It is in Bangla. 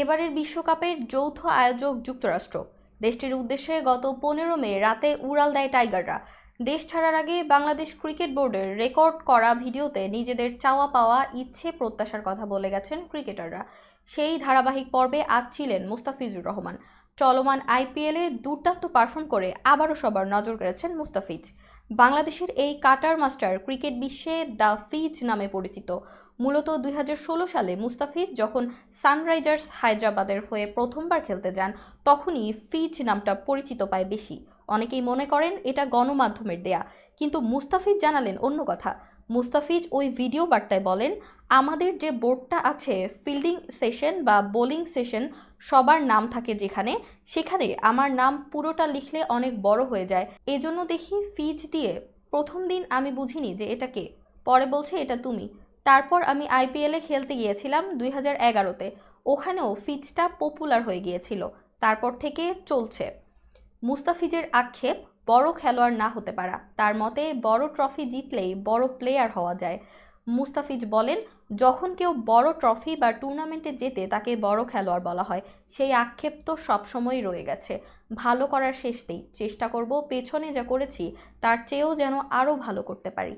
এবারের বিশ্বকাপের যৌথ আয়োজক যুক্তরাষ্ট্র। দেশটির উদ্দেশ্যে গত পনেরো মে রাতে উড়াল দেয় টাইগাররা। দেশ ছাড়ার আগে বাংলাদেশ ক্রিকেট বোর্ডের রেকর্ড করা ভিডিওতে নিজেদের চাওয়া পাওয়া ইচ্ছে প্রত্যাশার কথা বলে গেছেন ক্রিকেটাররা। সেই ধারাবাহিক পর্বে আজ ছিলেন মুস্তাফিজুর রহমান। চলমান আইপিএলে দুর্দান্ত পারফর্ম করে আবারও সবার নজর কেড়েছেন মুস্তাফিজ। বাংলাদেশের এই কাটার মাস্টার ক্রিকেট বিশ্বে দ্য ফিজ নামে পরিচিত। মূলত দুই হাজার ষোলো সালে মুস্তাফিজ যখন সানরাইজার্স হায়দ্রাবাদের হয়ে প্রথমবার খেলতে যান, তখনই ফিজ নামটা পরিচিত পায় বেশি। অনেকেই মনে করেন এটা গণমাধ্যমের দেয়া। কিন্তু মুস্তাফিজ জানালেন অন্য কথা। মুস্তাফিজ ওই ভিডিও বার্তায় বলেন, আমাদের যে বোর্ডটা আছে, ফিল্ডিং সেশন বা বোলিং সেশন, সবার নাম থাকে যেখানে। সেখানে আমার নাম পুরোটা লিখলে অনেক বড় হয়ে যায়। এজন্য দেখি ফিজ দিয়ে, প্রথম দিন আমি বুঝিনি যে এটা কে। পরে বলছে এটা তুমি। তারপর আমি আইপিএলে খেলতে গিয়েছিলাম দুই হাজার এগারোতে। ওখানেও ফিজটা পপুলার হয়ে গিয়েছিল। তারপর থেকে চলছে। মুস্তাফিজের আক্ষেপ, বড় খেলোয়াড় না হতে পারা। তার মতে, বড় ট্রফি জিতলেই বড় প্লেয়ার হওয়া যায়। মুস্তাফিজ বলেন, যখন কেউ বড় ট্রফি বা টুর্নামেন্টে জেতে তাকে বড় খেলোয়াড় বলা হয়। সেই আক্ষেপ তো সবসময়ই রয়ে গেছে। ভালো করার শেষ নেই। চেষ্টা করব পেছনে যা করেছি, তার চেয়েও যেন আরও ভালো করতে পারি।